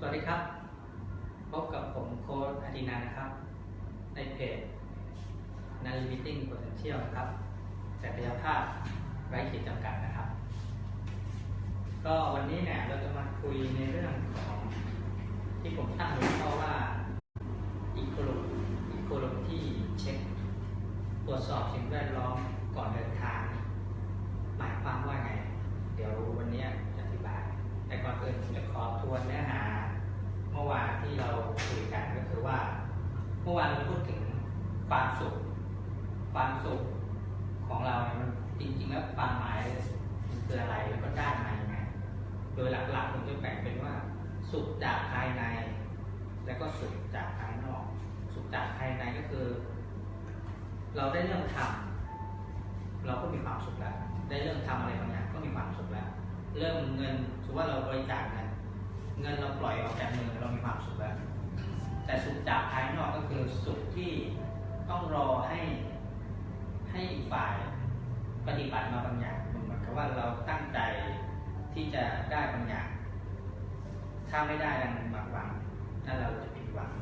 สวัสดีครับ พบกับผมโค้ดอดินันท์นะครับ ในเพจ n a Limiting Potential นะครับศักยภาพไร้ขีดจำกัดนะครับ ก็วันนี้เนี่ยเราจะมาคุยในเรื่องของ ที่ผมตั้งหัวข้อว่า Ecology Ecology Check ตรวจสอบสิ่งแวดล้อมก่อนเดินทาง หมายความว่าไง เดี๋ยววันนี้จะอธิบาย แต่ก่อนอื่นผมจะขอทวนเนื้อหา มื่อวานที่เราคุยกันก็คือว่า เมื่อวานเราพูดถึงความสุข ความสุขของเราเนี่ยมันจริงๆแล้วความหมายคืออะไรแล้วก็ได้มายังไงโดยหลักๆผมจะแบ่งเป็นว่า สุขจากภายใน แล้วก็สุขจากภายนอก สุขจากภายในก็คือ เราได้เริ่มทำเราก็มีความสุขแล้ว ได้เริ่มทำอะไรบางอย่างก็มีความสุขแล้ว เริ่มเงินสมมติว่าเราบริจาคเงิน เงินเราปล่อยออกจากมือเรามีความสุขแล้ว แต่สุขจากภายนอกก็คือสุขที่ต้องรอให้ให้อีกฝ่ายปฏิบัติมาบางอย่างเหมือนกับว่าเราตั้งใจที่จะได้บางอย่าง ถ้าไม่ได้ดังบางหวังนั่นเราจะผิดหวัง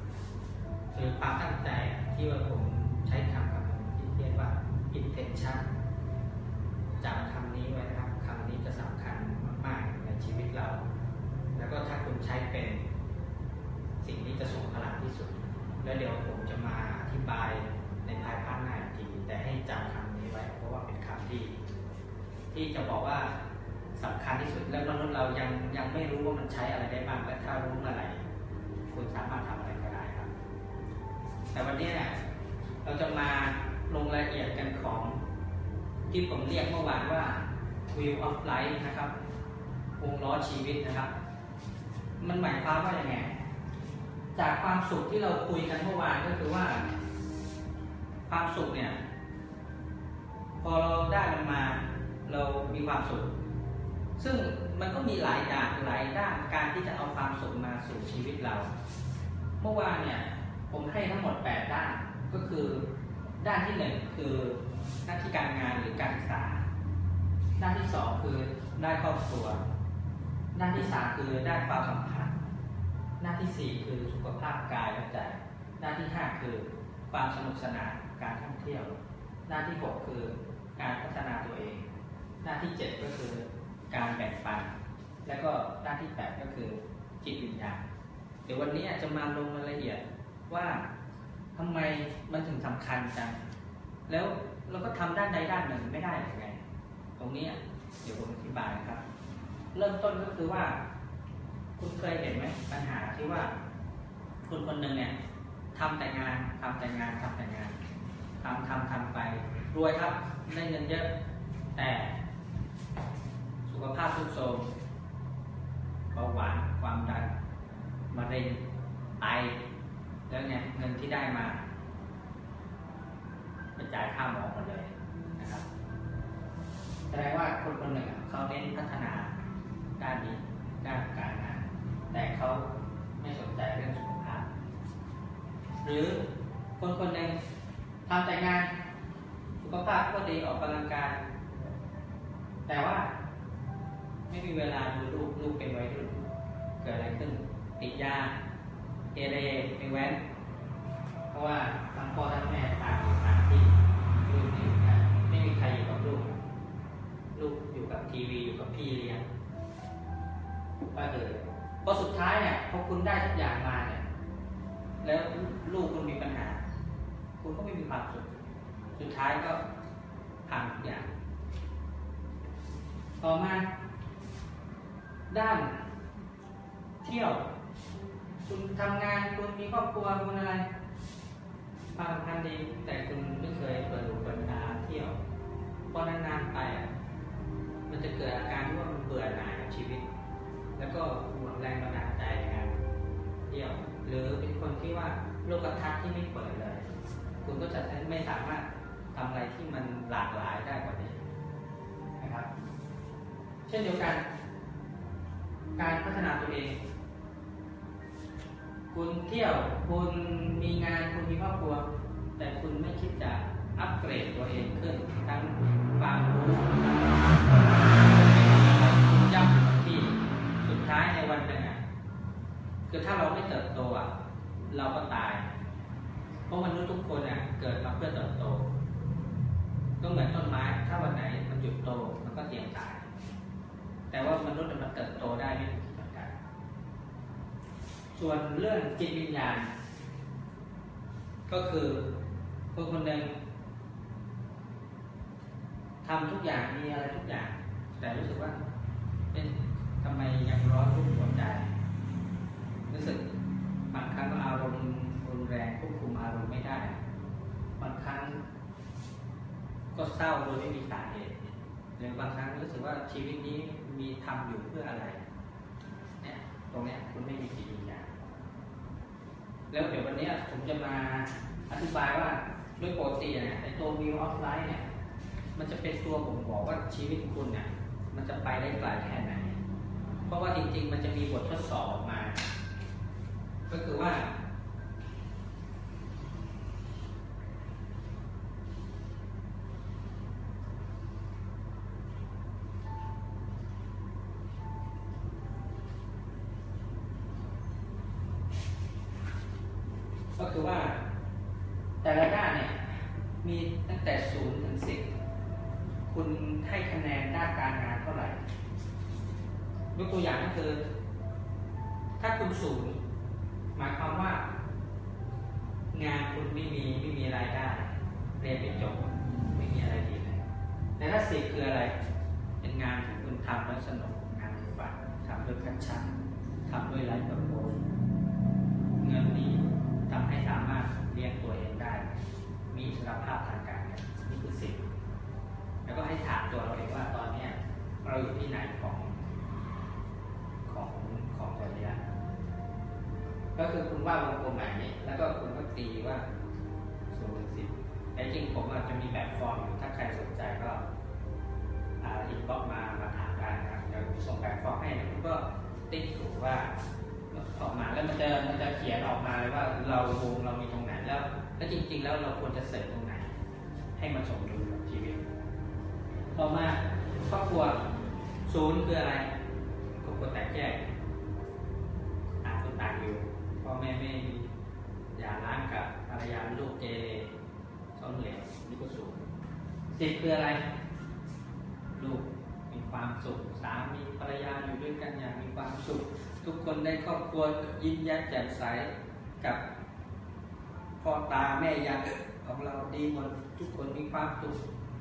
หรือความตั้งใจที่ว่าผมใช้คำกับมันที่เรียกว่า intention จำคำนี้ไว้นะครับคำนี้จะสำคัญมากๆในชีวิตเรา แล้วก็ถ้าคุณใช้เป็นสิ่งนี้จะส่งพลังที่สุด แล้วเดี๋ยวผมจะมาอธิบายในภายภาคหน้าที แต่ให้จำคำนี้ไว้ เพราะว่าเป็นคำที่ ที่จะบอกว่าสำคัญที่สุด และมนุษย์เรายังยังไม่รู้ว่ามันใช้อะไรได้บ้าง และถ้ารู้เมื่อไหร่คุณสามารถทำอะไรก็ได้ครับ แต่วันนี้เนี่ยเราจะมาลงรายละเอียดกันของ ที่ผมเรียกเมื่อวานว่า Wheel of Life นะครับวงล้อชีวิตนะครับ มันหมายความว่าอย่างไง จากความสุขที่เราคุยกันเมื่อวานก็คือว่า ความสุขเนี่ย พอเราได้มันมา เรามีความสุข ซึ่งมันก็มีหลายด้านหลายด้านการที่จะเอาความสุขมาสู่ชีวิตเรา เมื่อวานเนี่ย ผมให้ทั้งหมด 8 ด้านก็คือด้านที่หนึ่งคือหน้าที่การงานหรือการศึกษา ด้านที่สองคือได้ครอบครัว ด้านที่สามคือด้านความสัมพันธ์หน้าที่สี่คือสุขภาพกายและใจ หน้าที่ห้าคือความสนุกสนานการท่องเที่ยว หน้าที่หกคือการพัฒนาตัวเอง หน้าที่เจ็ดก็คือการแบ่งปัน แล้วก็หน้าที่แปดก็คือจิตวิญญาณเดี๋ยววันนี้จะมาลงรายละเอียดว่าทำไมมันถึงสำคัญจัง แล้วเราก็ทำด้านใดด้านหนึ่งไม่ได้หรือไง ตรงนี้เดี๋ยวผมอธิบายครับ เริ่มต้นก็คือว่า คุณเคยเห็นไหมปัญหาที่ว่า คุณคนหนึ่งเนี่ยทำแต่งานทำแต่งานทำแต่งานทำทำทำไป รวยครับได้เงินเยอะ แต่สุขภาพทรุดโทรมเบาหวานความดันมะเร็งไตแล้วเนี่ยเงินที่ได้มาไปจ่ายค่าหมอหมดเลยนะครับแสดงว่าคนคนหนึ่งเขาเน้นพัฒนา ด้านนี้ด้านการงานแต่เขาไม่สนใจเรื่องสุขภาพ หรือคนคนหนึ่งทำแต่งานสุขภาพก็ดีออกกำลังกายแต่ว่าไม่มีเวลาดูลูกลูกเป็นวัยรุ่นเกิดอะไรขึ้น ติดยาเกเรไปแว้นเพราะว่าทั้งพ่อทั้งแม่ต่างอยู่ต่างที่ลูกอยู่กันไม่มีใครอยู่กับลูก ลูกอยู่กับทีวีอยู่กับพี่เลี้ยง ก็เออพอสุดท้ายเนี่ยพอคุณได้ทุกอย่างมาเนี่ย แล้วลูกคุณมีปัญหา คุณก็ไม่มีความสุขสุดท้ายก็พังทุกอย่าง ต่อมา ด้านเที่ยว คุณทำงานคุณมีครอบครัวคุณอะไรความสัมพันธ์ดีแต่คุณไม่เคยเปิดหูเปิดตาเที่ยวพอนานๆไปอะมันจะเกิดอาการที่ว่ามันเบื่อหน่ายกับชีวิต แล้วก็หมดแรงบันดาลใจในการเที่ยว หรือเป็นคนที่ว่าโลกทัศน์ที่ไม่เปิดเลย คุณก็จะไม่สามารถทำอะไรที่มันหลากหลายได้กว่านี้นะครับ เช่นเดียวกัน การพัฒนาตัวเอง คุณเที่ยวคุณมีงานคุณมีครอบครัว แต่คุณไม่คิดจะอัปเกรดตัวเองขึ้นทั้งความรู้คุณย่ำอยู่กับ ท้ายในวันหนึ่งอะคือถ้าเราไม่เติบโตอะเราก็ตาย เพราะมนุษย์ทุกคนเนี่ยเกิดมาเพื่อเติบโต ก็เหมือนต้นไม้ ถ้าวันไหนมันหยุดโตมันก็เตรียมตาย แต่ว่ามนุษย์มันเติบโตได้ไม่เหมือนกัน ส่วนเรื่องจิตวิญญาณ ก็คือคนคนหนึ่งทำทุกอย่างมีอะไรทุกอย่าง แต่รู้สึกว่าเป็น ทำไมยังร้อนรุ่มหัวใจ รู้สึกบางครั้งก็อารมณ์รุนแรงควบคุมอารมณ์ไม่ได้ บางครั้ง ก็เศร้าโดยไม่มีสาเหตุหรือบางครั้งรู้สึกว่าชีวิตนี้มีทำอยู่เพื่ออะไร เนี่ยตรงนี้คุณไม่มีจิตวิญญาณแล้วเดี๋ยววันนี้ผมจะมาอธิบายว่าด้วยปกติเนี่ยไอ้ตัว view of life เนี่ย มันจะเป็นตัวผมบอกว่าชีวิตคุณเนี่ยมันจะไปได้ไกลแค่ไหน เพราะว่าจริง ๆ มันจะมีบททดสอบออกมา ก็คือว่า ก็คือว่า แต่ละด้านเนี่ย มีตั้งแต่ศูนย์ถึงสิบคุณให้คะแนนด้านการงานเท่าไหร่ ยกตัวอย่างก็คือ ถ้าคุณศูนย์หมายความว่า งานคุณไม่มีไม่มีรายได้ เรียนไม่จบไม่มีอะไรดีเลยแต่ถ้าสิบคืออะไร เป็นงานที่คุณทำแล้วสนุกงานฝันทำด้วยกันชันทำด้วยไลฟ์กับโพสเงินดีทำให้สามารถเลี้ยงตัวเองได้ มีอิสรภาพทางการเงินนี่คือสิบแล้วก็ให้ถามตัวเราเองว่าตอนเนี้ยเราอยู่ที่ไหน ก็คือคุณว่าวงกลมแบบนี้ แล้วก็คุณก็ตีว่าศูนย์ถึงสิบแต่จริงผมอาจจะมีแบบฟอร์มอยู่ถ้าใครสนใจก็อินบ็อกมามาถามได้นะครับเดี๋ยวส่งแบบฟอร์มให้แล้วคุณก็ติ๊กถูกว่าออกมาแล้วมันจะมันจะเขียนออกมาเลยว่าเราวงเรามีตรงไหนแล้ว แล้วจริง ๆ แล้วเราควรจะเสริมตรงไหน ให้มันสมดุลกับชีวิตต่อมาครอบครัวศูนย์คืออะไรครอบครัวแตกแยกต่างคนต่างอยู่พ่อ แม่ไม่มีอย่าร้างกับภรรยาลูกเกเรซ่อนเหลวนี่ก็ศูนย์สิบคืออะไร ลูกมีความสุข สามีภรรยาอยู่ด้วยกันอย่างมีความสุข ทุกคนในครอบครัวยิ้มแย้มแจ่มใสกับพ่อตาแม่ยายของเราดีหมดทุกคนมีความสุข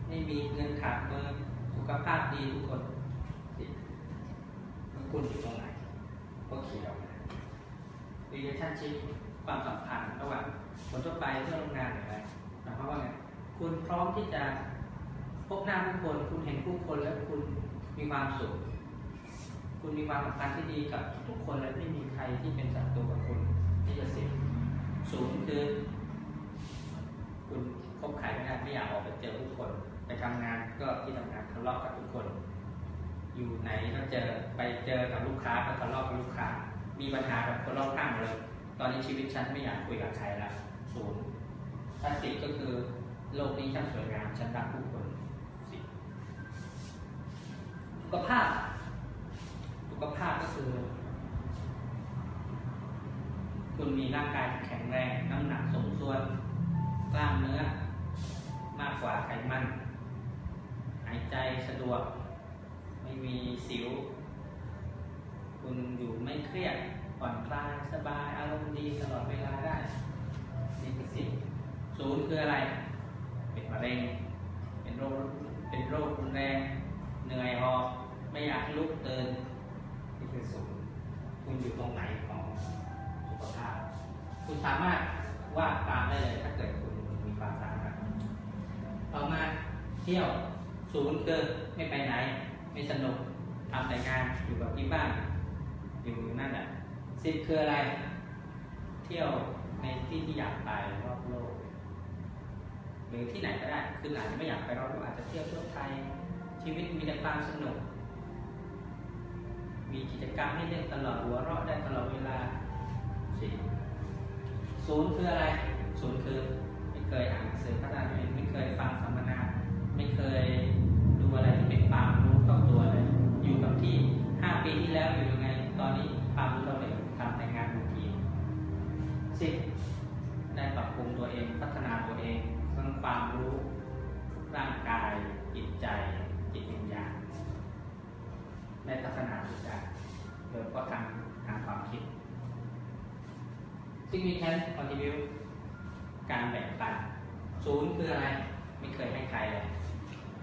ไม่มีเงินขาดมือสุขภาพดีทุกคนคุณอยู่ตรงไหนก็เขียนออกมา relationship ความสัมพันธ์ระหว่างคนทั่วไปเพื่อนร่วมงานหรืออะไรหมายความว่าไงคุณพร้อมที่จะพบหน้าผู้คน คุณเห็นผู้คนแล้วคุณมีความสุข คุณมีความสัมพันธ์ที่ดีกับทุกคนและไม่มีใครที่เป็นศัตรูกับคุณที่จะเสียศูนย์คือคุณคบใครไม่ได้ไม่อยากออกไปเจอผู้คน ไปทำงานก็ที่ทำงานทะเลาะกับทุกคน อยู่ไหนก็เจอไปเจอกับลูกค้าก็ทะเลาะกับลูกค้า มีปัญหากับคนรอบข้างหมดเลย ตอนนี้ชีวิตฉันไม่อยากคุยกับใครละศูนย์ถ้าสิบก็คือโลกนี้ช่างสวยงามฉันรักผู้คนสิสุขภาพ สุขภาพก็คือคุณมีร่างกายที่แข็งแรง น้ำหนักสมส่วน กล้ามเนื้อ มากกว่าไขมัน หายใจสะดวก ไม่มีสิว รียดผ่อนคลายสบายอารมณ์ดีตลอดเวลาได้นี่คือสิบศูนย์คืออะไร เป็นมะเร็ง เป็นโรคเป็นโรครุนแรงเหนื่อยหอบไม่อยากลุกเดินนี่คือศูนย์คุณอยู่ตรงไหนของสุขภาพ คุณสามารถวาดตามได้เลยถ้าเกิดคุณมีความสามารถต่อมาเที่ยวศูนย์คือไม่ไปไหน ไม่สนุกทำแต่งานอยู่กับที่บ้าน อยู่นั่นแหละสิบคืออะไร เที่ยวในที่ที่อยากไปรอบโลก หรือที่ไหนก็ได้ คืออาจจะไม่อยากไปรอบโลกอาจจะเที่ยวทั่วไทย ชีวิตมีแต่ความสนุก มีกิจกรรมให้เล่นตลอดหัวเราะได้ตลอดเวลาสิศูนย์คืออะไร ศูนย์คือไม่เคยอ่านหนังสือพัฒนาตัวเองไม่เคยฟังสัมมนา ไม่เคยดูอะไรที่เป็นความรู้กับตัวเลย อยู่กับที่ห้าปีที่แล้วอยู่ยังไง อนนี้ความรู้เราเลยทำแต่งานอยู่ที่สิบได้ปรับปรุงตัวเองพัฒนาตัวเองทั้งความรู้ร่างกายจิตใจจิตวิญญาณได้พัฒนาทุกอย่างโดยเฉพาะทางทางความคิด significant contribute การแบ่งปันศูนย์คืออะไร ไม่เคยให้ใครเลย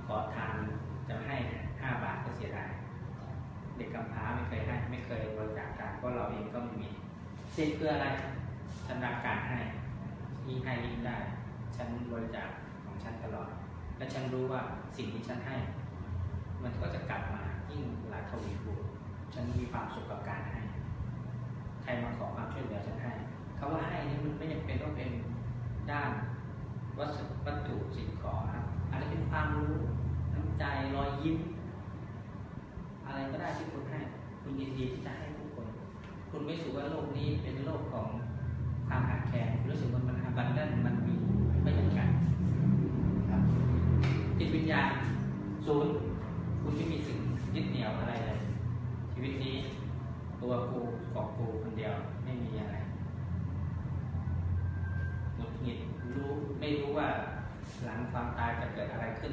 ขอทานจะให้ห้าบาทก็เสียดาย ด็กกำพร้าไม่เคยให้ไม่เคยบริจาคทาราะเราเองก็ไม่มีสิบคืออะไรฉันรักการให้ยิ่งให้ยิ่งได้ ฉันบริจาคของฉันตลอด และฉันรู้ว่าสิ่งที่ฉันให้ มันก็จะกลับมายิ่งหลายทวีคูณฉันมีความสุขกับการให้ ใครมาขอความช่วยเหลือฉันให้คำว่าให้นี่มันไม่จำเป็นต้องเป็นด้านวัสดุวัตถุสิ่งของนะอาจจะเป็นความรู้น้ำใจรอยยิ้ม อะไรก็ได้ที่คุณให้ คุณยินดีที่จะให้ทุกคน คุณไม่รู้ว่าโลกนี้เป็นโลกของความขาดแคลนคุณรู้สึกว่ามันบันดันมันมีไม่จำกัดครับจิตวิญญาณศูนย์คุณไม่มีสิ่งยึดเหนี่ยวอะไรเลย ชีวิตนี้ตัวกูของกูคนเดียวไม่มีอะไรหงุดหงิดรู้ไม่รู้ว่าหลังความตายจะเกิดอะไรขึ้น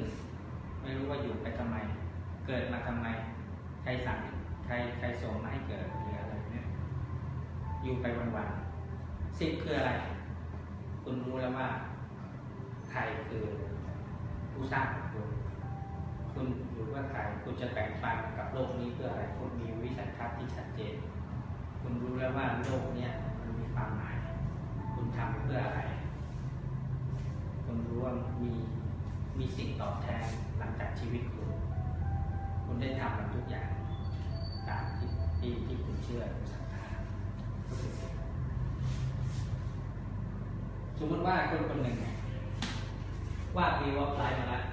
ไม่รู้ว่าอยู่ไปทำไม เกิดมาทำไม ใครสั่งใครใครส่งมาให้เกิดหรืออะไรเนี่ยอยู่ไปวันๆสิบคืออะไร คุณรู้แล้วว่า ใครคือผู้สร้างคุณคุณรู้ว่าใครคุณจะแบ่งปันกับโลกนี้เพื่ออะไร คุณมีวิสัยทัศน์ที่ชัดเจน คุณรู้แล้วว่าโลกเนี้ยมันมีความหมาย คุณทำเพื่ออะไร คุณรู้ว่ามีมีสิ่งตอบแทนหลังจากชีวิตคุณ คุณได้ทำมันทุกอย่างตามที่ที่ที่คุณเชื่อคุณศรัทธาก็คือสิ่งสมมติว่าคนคนหนึ่งเนี่ยวาดวีวอลไลน์มาแล้ว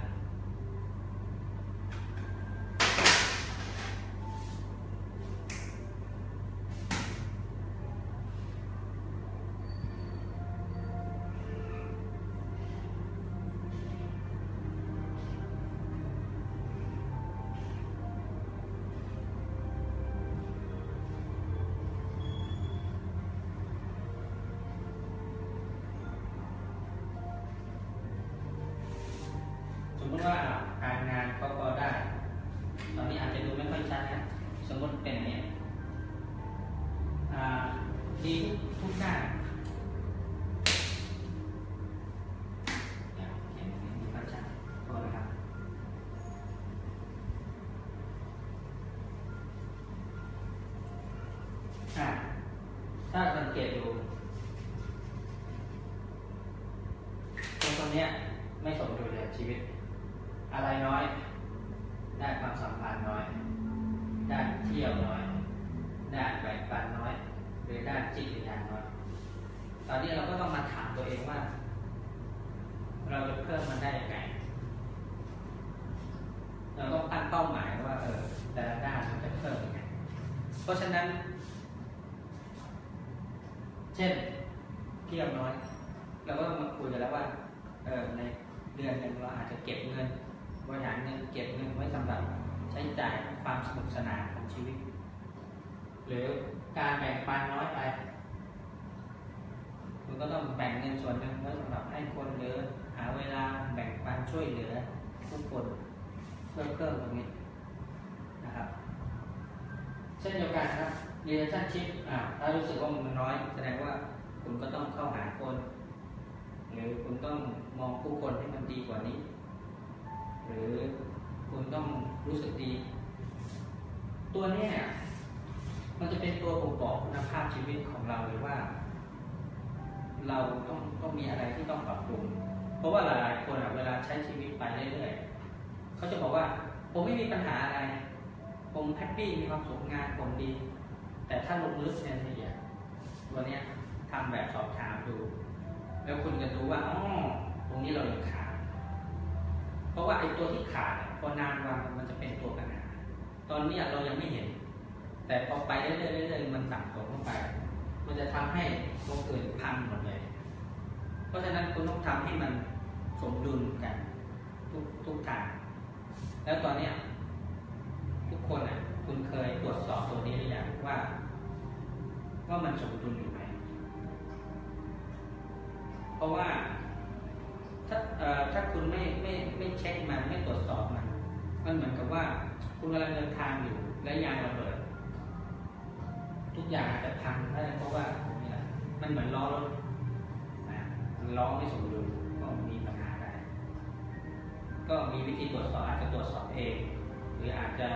นี้ยไม่สมดุลเลยชีวิต อะไรน้อย ได้ความสัมพันธ์น้อย ได้เที่ยวน้อย ได้แบ่งปันน้อย หรือได้จิตวิญญาณน้อย ตอนนี้เราก็ต้องมาถามตัวเองว่า เราจะเพิ่มมันได้ยังไงเราต้องตั้งเป้าหมายว่าเออแต่ละด้านมันจะเพิ่มยังไงเพราะฉะนั้น เช่นเที่ยวน้อย เราก็มาคุยกันแล้วว่า เออในเดือนหนึ่งเราอาจจะเก็บเงินบริหารเงินเก็บเงินไว้สำหรับใช้จ่ายความสนุกสนานของชีวิต หรือการแบ่งปันน้อยไปคุณก็ต้องแบ่งเงินส่วนหนึ่งไว้สำหรับให้คนหรือหาเวลาแบ่งปันช่วยเหลือผู้คนเพื่อเพิ่มตรงนี้นะครับเช่นเดียวกันครับ relationship อ่าถ้ารู้สึกว่ามันน้อย แสดงว่าคุณก็ต้องเข้าหาคน หรือคุณต้องมองผู้คนให้มันดีกว่านี้ หรือคุณต้องรู้สึกดี ตัวเนี้ยมันจะเป็นตัวบ่งบอกคุณภาพชีวิตของเราเลยว่า เราต้องต้องมีอะไรที่ต้องปรับปรุงเพราะว่าหลายๆคนเวลาใช้ชีวิตไปเรื่อยๆเขาจะบอกว่าผมไม่มีปัญหาอะไร ผมแฮปปี้มีความสุขงานผมดี แต่ถ้าลงลึกในละเอียตัวเนี้ยทำแบบสอบถามดู แล้วคุณจะดูว่าอ๋อตรงนี้เรายังขาดเพราะว่าไอ้ตัวที่ขาดเนี่ยพอนานวันมันจะเป็นตัวปัญหาตอนนี้เรายังไม่เห็น แต่พอไปเรื่อยๆเรื่อยๆมันสั่งสมเข้าไป มันจะทำให้ตรงอื่นพังหมดเลย เพราะฉะนั้นคุณต้องทำให้มันสมดุลกัน ทุกทุกทาง แล้วตอนเนี้ยทุกคนอะ คุณเคยตรวจสอบตัวนี้หรือยังว่า ว่ามันสมดุลอยู่ เพราะว่า ถ้าถ้าคุณไม่ไม่ไม่เช็คมันไม่ตรวจสอบมัน มันเหมือนกับว่า คุณกำลังเดินทางอยู่และยางระเบิด ทุกอย่างอาจจะพังได้เพราะว่านี่แหละมันเหมือนล้อรถนะมันล้อไม่สมดุลก็มีปัญหาได้ ก็มีวิธีตรวจสอบอาจจะตรวจสอบเอง หรืออาจจะ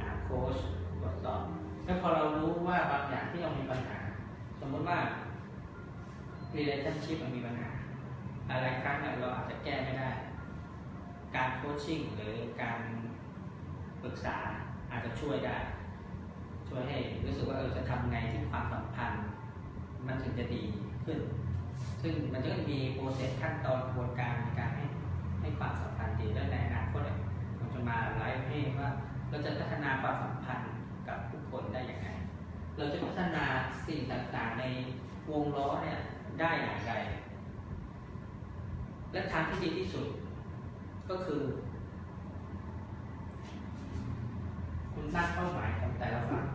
หาโค้ชตรวจสอบแล้วพอเรารู้ว่าบางอย่างที่เรามีปัญหา สมมติว่า relationship มันมีปัญหาอะไรครั้งเนี่ยเราอาจจะแก้ไม่ได้ การโคชชิ่งหรือการปรึกษาอาจจะช่วยได้ ช่วยให้รู้สึกว่าเออจะทำไงที่ความสัมพันธ์ มันถึงจะดีขึ้น ซึ่งมันจะมีโปรเซสขั้นตอนกระบวนการในการให้ให้ความสัมพันธ์ดีแล้วในอนาคตเนี่ยผมจะมาไลฟ์ให้ว่าเราจะพัฒนาความสัมพันธ์กับผู้คนได้อย่างไรเราจะพัฒนาสิ่งต่างๆในวงล้อเนี่ย ได้อย่างไร และทางที่ดีที่สุดก็คือ คุณตั้งเป้าหมายของแต่ละฝั่ง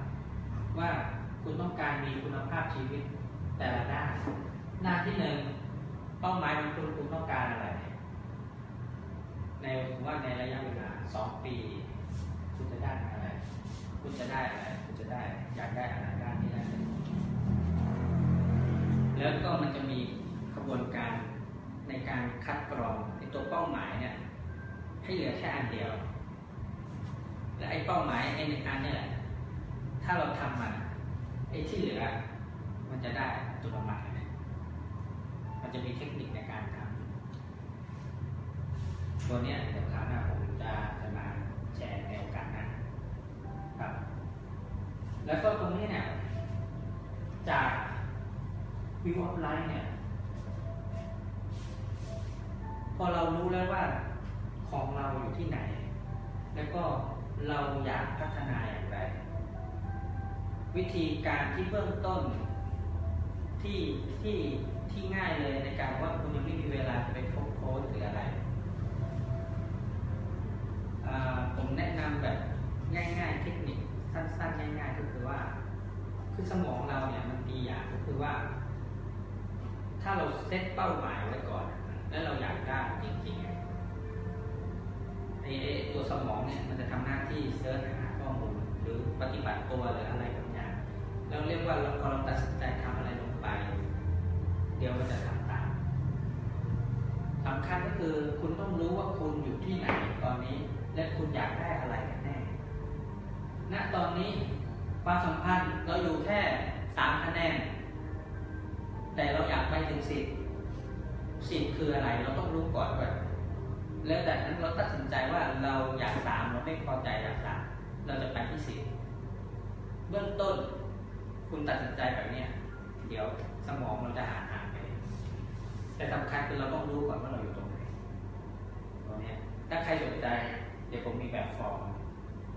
ว่าคุณต้องการมีคุณภาพชีวิตแต่ละด้านหน้าที่หนึ่งเป้าหมายของคุณคุณต้องการอะไร ในผมว่าในระยะเวลาสองปี คุณจะได้อะไร คุณจะได้อะไร คุณจะได้อยากได้อะไร แล้วก็มันจะมีกระบวนการในการคัดกรองไอตัวเป้าหมายเนี่ยให้เหลือแค่อันเดียว และไอ้เป้าหมายไอ้หนึ่งอันเนี่ยแหละถ้าเราทำมันไอ้ที่เหลือมันจะได้อัตโนมัติเลยมันจะมีเทคนิคในการทำตัวเนี้ยเดี๋ยวคราวหน้าผมจะจะมาแชร์ในโอกาสหน้าครับ แล้วก็ตรงนี้เนี่ยจาก วิวออฟไลน์เนี่ย พอเรารู้แล้วว่าของเราอยู่ที่ไหน แล้วก็เราอยากพัฒนาอย่างไร วิธีการที่เบื้องต้นที่ที่ที่ง่ายเลยในการว่าคุณยังไม่มีเวลาไปพบโค้ชหรืออะไร ผมแนะนำแบบง่ายๆ เทคนิคสั้นๆ ง่ายๆ ก็คือว่า คือสมองเราเนี่ยมันดีอย่างก็คือว่า ถ้าเราเซตเป้าหมายไว้ก่อน แล้วเราอยากได้จริงๆไอ้ตัวสมองเนี่ยมันจะทำหน้าที่เซิร์ชหาข้อมูลหรือปฏิบัติตัวหรืออะไรบางอย่างเราเรียกว่าเราพอเราตัดสินใจทำอะไรลงไป เดี๋ยวมันจะทำตามสำคัญก็คือคุณต้องรู้ว่าคุณอยู่ที่ไหนตอนนี้ และคุณอยากได้อะไรกันแน่ณตอนนี้ความสัมพันธ์เราอยู่แค่สามคะแนน แต่เราอยากไปถึงสิบสิบคืออะไร เราต้องรู้ก่อนว่าแล้วจากนั้นเราตัดสินใจว่าเราอยากสามเราไม่พอใจอยากสามเราจะไปที่สิบเบื้องต้น คุณตัดสินใจแบบเนี้ยเดี๋ยวสมองเราจะหาทางไปแต่สำคัญคือเราต้องรู้ก่อนว่าเราอยู่ตรงไหนตรงนี้ถ้าใครสนใจ เดี๋ยวผมมีแบบฟอร์ม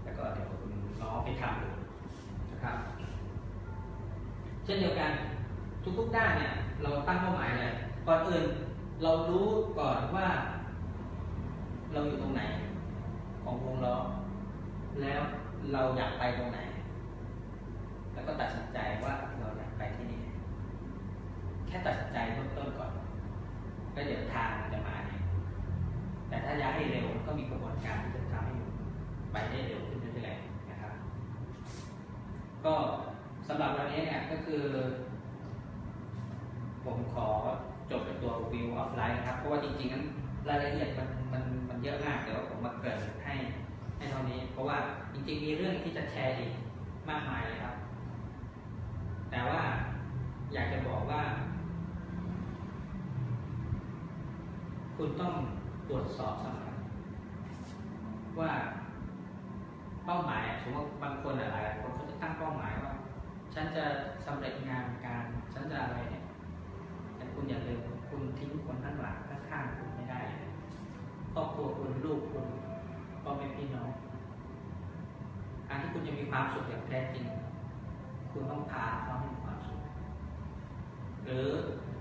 แล้วก็เดี๋ยวคุณน้องไปทำดูนะครับ เช่นเดียวกัน ทุกๆด้านเนี่ย เราตั้งเป้าหมายเลยก่อนอื่นเรารู้ก่อนว่า เราอยู่ตรงไหน ของวงล้อแล้วเราอยากไปตรงไหน แล้วก็ตัดสินใจว่าเราอยากไปที่นี่แค่ตัดสินใจเบื้องต้นก่อนแล้วเดี๋ยวทางมันจะมาเองแต่ถ้าอยากให้เร็วก็มีกระบวนการที่จะทำให้ไปได้เร็วขึ้นเรื่อยๆนะครับ ก็สำหรับวันนี้เนี่ยก็คือ ผมขอจบเป็นตัว view of line นะครับ เพราะว่าจริงๆนั้นรายละเอียดมันมันมันเยอะมากแต่ว่าผมมาเกรินให้ให้เท่านี้ เพราะว่าจริงๆ มีเรื่องที่จะแชร์อีกมากมายเลยครับ แต่ว่าอยากจะบอกว่า คุณต้องตรวจสอบเสมอว่าเป้าหมายสมมติว่าบางคนหลายๆคนเขาจะตั้งเป้าหมายว่า ฉันจะสำเร็จงานการฉันจะอะไรเนี่ย คุณอย่าลืมคุณทิ้งคนข้างหลังข้างๆคุณไม่ได้ครอบครัวคุณลูกคุณพ่อแม่พี่น้องการที่คุณจะมีความสุขอย่างแท้จริง คุณต้องพาเขาให้มีความสุข หรือ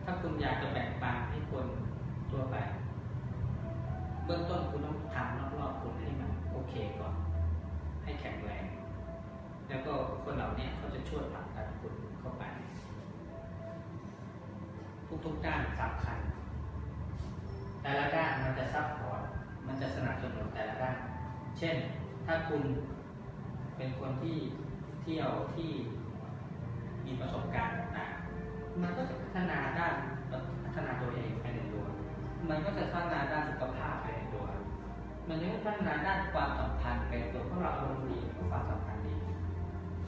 ถ้าคุณอยากจะแบ่งปันให้คนทั่วไป เบื้องต้นคุณต้องทำรอบๆคุณให้มันโอเคก่อน ให้แข็งแรง แล้วก็คนเหล่านี้เขาจะช่วยผลักดันคุณเข้าไป ทุกด้านสำคัญ แต่ละด้านมันจะซัพพอร์ตมันจะสนับสนุนแต่ละด้าน เช่น ถ้าคุณเป็นคนที่เที่ยวที่มีประสบการณ์ต่างมันก็จะพัฒนาด้านพัฒนาตัวเองไปในตัว มันก็จะพัฒนาด้านสุขภาพไปในตัว มันจะพัฒนาด้านความสัมพันธ์ไปในตัวเพราะเราอารมณ์ดีเพราะความสัมพันธ์ดี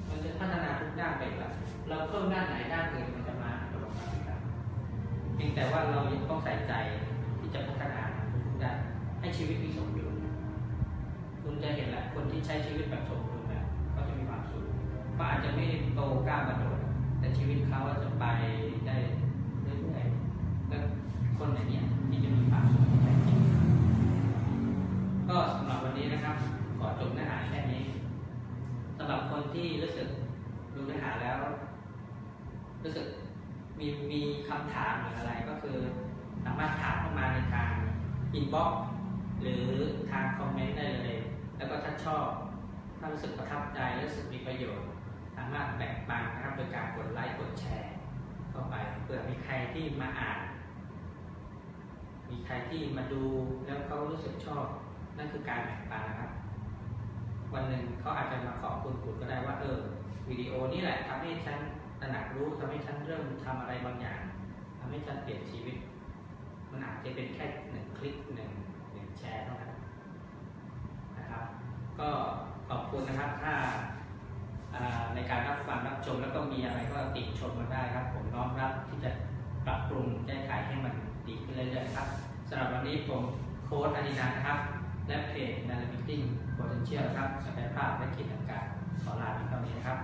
มันจะพัฒนาทุกด้านไปแบบเราเพิ่มด้านไหนด้านอื่นมันจะมาอัตโนมัติครับ เพียงแต่ว่าเรายังต้องใส่ใจที่จะพัฒนาทุกด้านให้ชีวิตมีสมดุลคุณจะเห็นแหละคนที่ใช้ชีวิตแบบสมดุลแบบเขาจะมีความสุขเขาอาจจะไม่โตกล้าวกระโดดแต่ชีวิตเขาจะไปได้เรื่อยๆแล้วคนอย่างเนี้ยที่จะมีความสุขแท้จริงก็สำหรับวันนี้นะครับขอจบเนื้อหาแค่นี้สำหรับคนที่รู้สึกดูเนื้อหาแล้ว รู้สึก มีมีคำถามหรืออะไรก็คือสามารถถามเข้ามาในทางอินบ็อกหรือทางคอมเมนต์ได้เลย แล้วก็ถ้าชอบ ถ้ารู้สึกประทับใจรู้สึกมีประโยชน์ สามารถแบ่งปันนะครับโดยการกดไลค์กดแชร์เข้าไปเผื่อมีใครที่มาอ่าน มีใครที่มาดูแล้วเขารู้สึกชอบนั่นคือการแบ่งปันนะครับ วันหนึ่งเขาอาจจะมาขอบคุณคุณก็ได้ว่าเออวิดีโอนี่แหละทำให้ฉัน ตระหนักรู้ทำให้ฉันเริ่มทำอะไรบางอย่างทำให้ฉันเปลี่ยนชีวิต มันอาจจะเป็นแค่หนึ่งคลิกหนึ่งหนึ่งแชร์เท่านั้นนะครับ ก็ขอบคุณนะครับถ้าในการรับฟังรับชมแล้วก็มีอะไรก็ติชมมาได้ครับ ผมน้อมรับที่จะปรับปรุงแก้ไขให้มันดีขึ้นเรื่อยๆครับสำหรับวันนี้ผมโค้ดอดินานะครับ และเพจ n a r r a t i n g Potential ครับศักยภาพและขีดจำกัดขอลาไปเท่านี้นะครับ